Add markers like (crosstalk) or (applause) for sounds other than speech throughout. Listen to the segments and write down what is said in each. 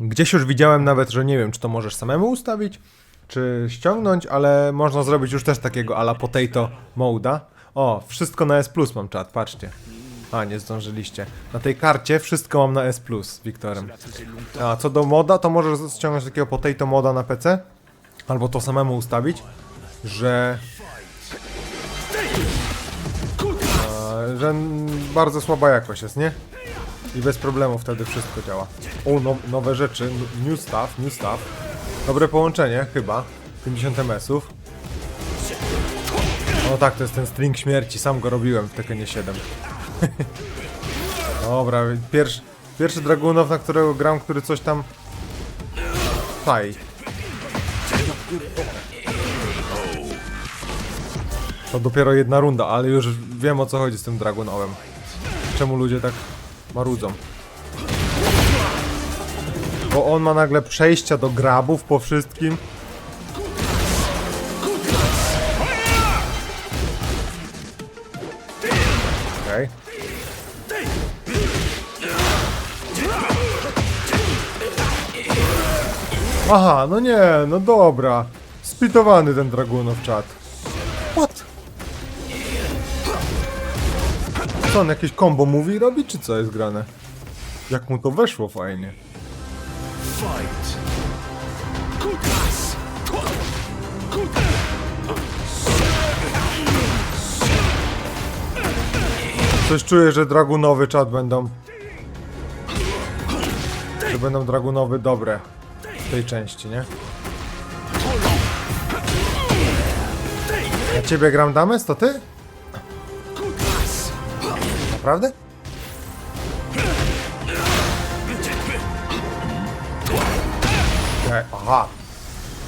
Gdzieś już widziałem nawet, że nie wiem, czy to możesz samemu ustawić, czy ściągnąć, ale można zrobić już też takiego ala potato moda. O, wszystko na S Plus mam czat, patrzcie. A, nie zdążyliście. Na tej karcie wszystko mam na S Plus z Wiktorem. A co do moda, to możesz ściągnąć takiego potato moda na PC, albo to samemu ustawić, że E, że bardzo słaba jakość jest, nie? I bez problemu wtedy wszystko działa. O, no, nowe rzeczy, new stuff, new stuff. Dobre połączenie, chyba. 50 ms-ów. O tak, to jest ten string śmierci, sam go robiłem w Tekkenie 7. (laughs) Dobra, pierwszy, pierwszy Dragunow, na którego gram, który coś tam... Taj. To dopiero jedna runda, ale już wiem o co chodzi z tym Dragunowem. Czemu ludzie tak marudzą. Bo on ma nagle przejścia do grabów po wszystkim. Okej. Aha, no nie, no dobra. Spitowany ten Dragunow czat. What? On jakieś combo mówi robi, czy co jest grane? Jak mu to weszło fajnie. Fight! Coś czuję, że dragunowy czat będą. Że będą dragunowy dobre w tej części, nie? Ja ciebie gram dames, to ty? Naprawdę? Ej, aha.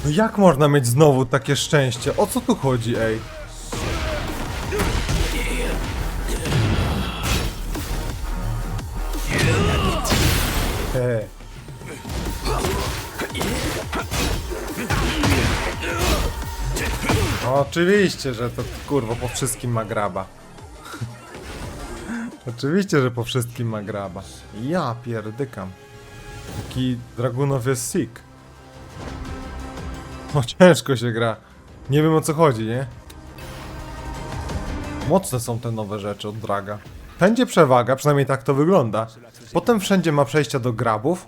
No jak można mieć znowu takie szczęście? O co tu chodzi, ej? Ej. Oczywiście, że to kurwa po wszystkim ma graba. Oczywiście, że po wszystkim ma graba. Ja pierdykam. Taki Dragunow jest sick. No (laughs) ciężko się gra. Nie wiem o co chodzi, nie? Mocne są te nowe rzeczy od Draga. Będzie przewaga, przynajmniej tak to wygląda. Potem wszędzie ma przejścia do grabów.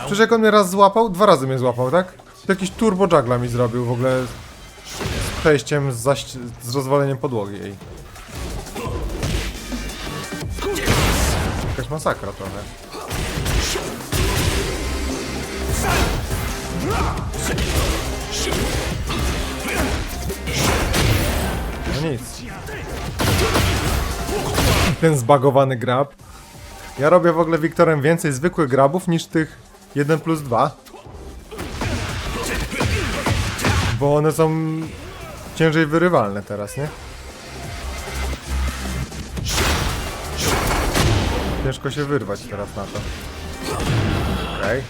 Przecież jak on mnie raz złapał, dwa razy mnie złapał, tak? Jakiś turbo juggla mi zrobił w ogóle z przejściem z, z rozwaleniem podłogi jej. Masakra trochę. No nic. Ten zbagowany grab. Ja robię w ogóle Wiktorem więcej zwykłych grabów niż tych 1 plus 2. Bo one są ciężej wyrywalne teraz, nie? Ciężko się wyrwać teraz na to. Okej.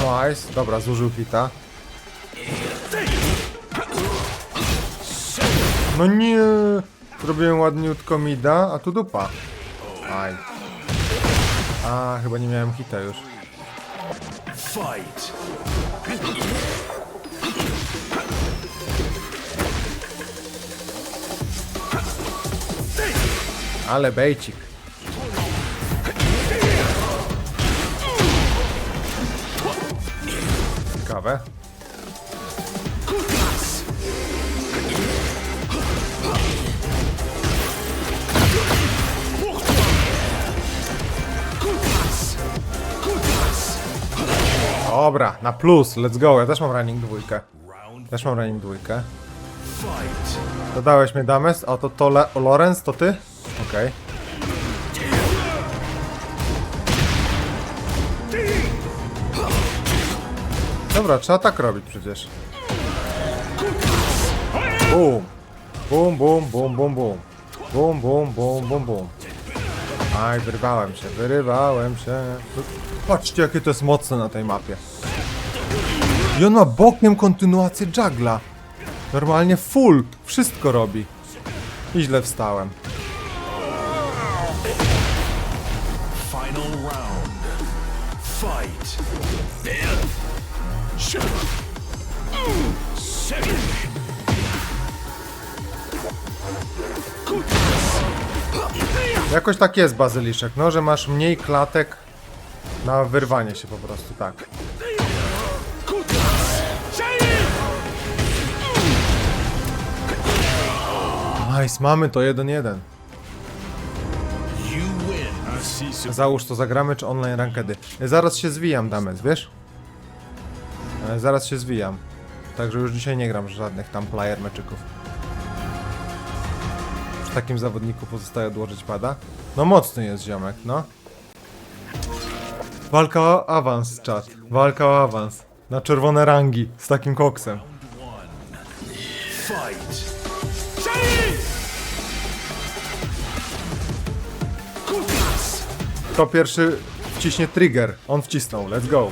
Nice. Dobra, zużył hita. No nie. Zrobiłem ładniutko mida, a tu dupa. Aj. A, chyba nie miałem hita już. Fight! Ale bejcik. Ciekawe. Dobra, na plus, let's go. Ja też mam running dwójkę. Też mam running dwójkę. Dodałeś mnie Dames, a to, to Lorenz, to ty? Okej. Dobra, trzeba tak robić przecież. Bum. Bum, bum, bum, bum, bum. Bum, bum, bum, bum, bum. Aj, wyrwałem się, wyrywałem się. Patrzcie, jakie to jest mocne na tej mapie. I on ma bokiem kontynuację juggla. Normalnie full, wszystko robi. I źle wstałem. Final round. Fight. Jakoś tak jest bazyliszek, no, że masz mniej klatek na wyrwanie się po prostu, tak. Nice, mamy to 1-1. Załóż to zagramy, czy online rankedy. Zaraz się zwijam, Damet, wiesz? E, Zaraz się zwijam. Także już dzisiaj nie gram żadnych tam player meczyków. Przy takim zawodniku pozostaje odłożyć pada. No mocny jest ziomek, no. Walka o awans, czat. Walka o awans. Na czerwone rangi z takim koksem. fight. Kto pierwszy wciśnie trigger? On wcisnął, let's go.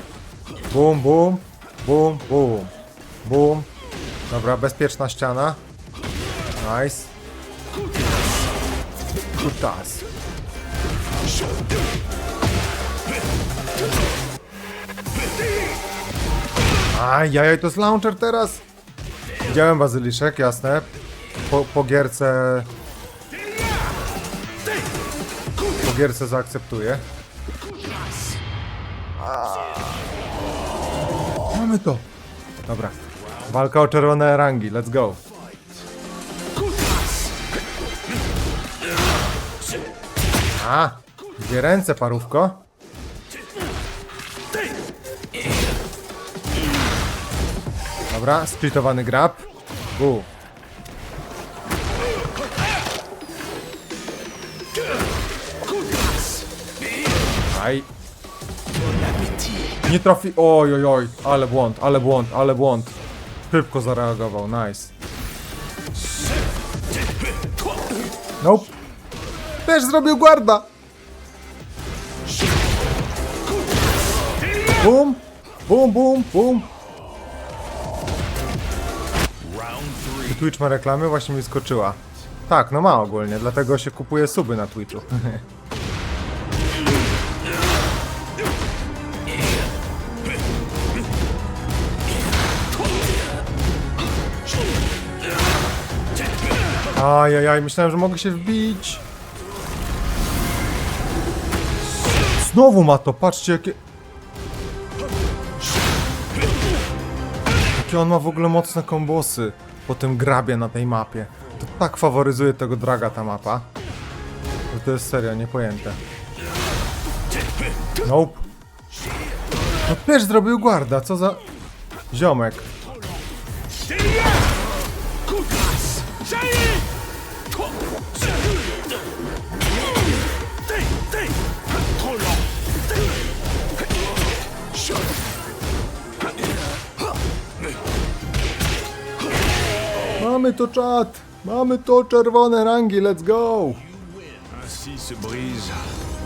Boom, boom, boom, boom, boom. Dobra, bezpieczna ściana. Nice. Kutas. Ajajaj, to jest launcher teraz? Widziałem bazyliszek, jasne. Po, po gierce... gierce zaakceptuję. Mamy to. Dobra. Walka o czerwone rangi, let's go. A, dwie ręce, parówko. Dobra, splitowany grab. Bu. Aj. Nie trafi. Oj, oj, oj. Ale błąd, ale błąd, ale błąd. Szybko zareagował, nice. Nope. Też zrobił guarda. Bum, bum, bum, bum. Three. Twitch ma reklamy, właśnie mi skoczyła. Tak, no ma ogólnie, dlatego się kupuje suby na Twitchu. (laughs) Ajajaj, myślałem, że mogę się wbić. Znowu ma to, patrzcie jakie... Jakie on ma w ogóle mocne kombosy po tym grabie na tej mapie. To tak faworyzuje tego draga ta mapa. To jest serio niepojęte. Nope. No też zrobił guarda, co za... Ziomek. Mamy to czat! Mamy to czerwone rangi, let's go! Ainsi se brise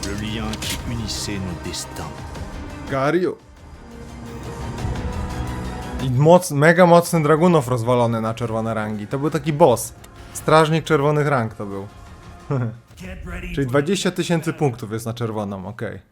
le lien qui unissait nos destins. Gario. I moc, mega mocny Dragunov rozwalony na czerwone rangi. To był taki boss. Strażnik czerwonych rang to był. (laughs) Czyli 20 tysięcy punktów jest na czerwoną, okej.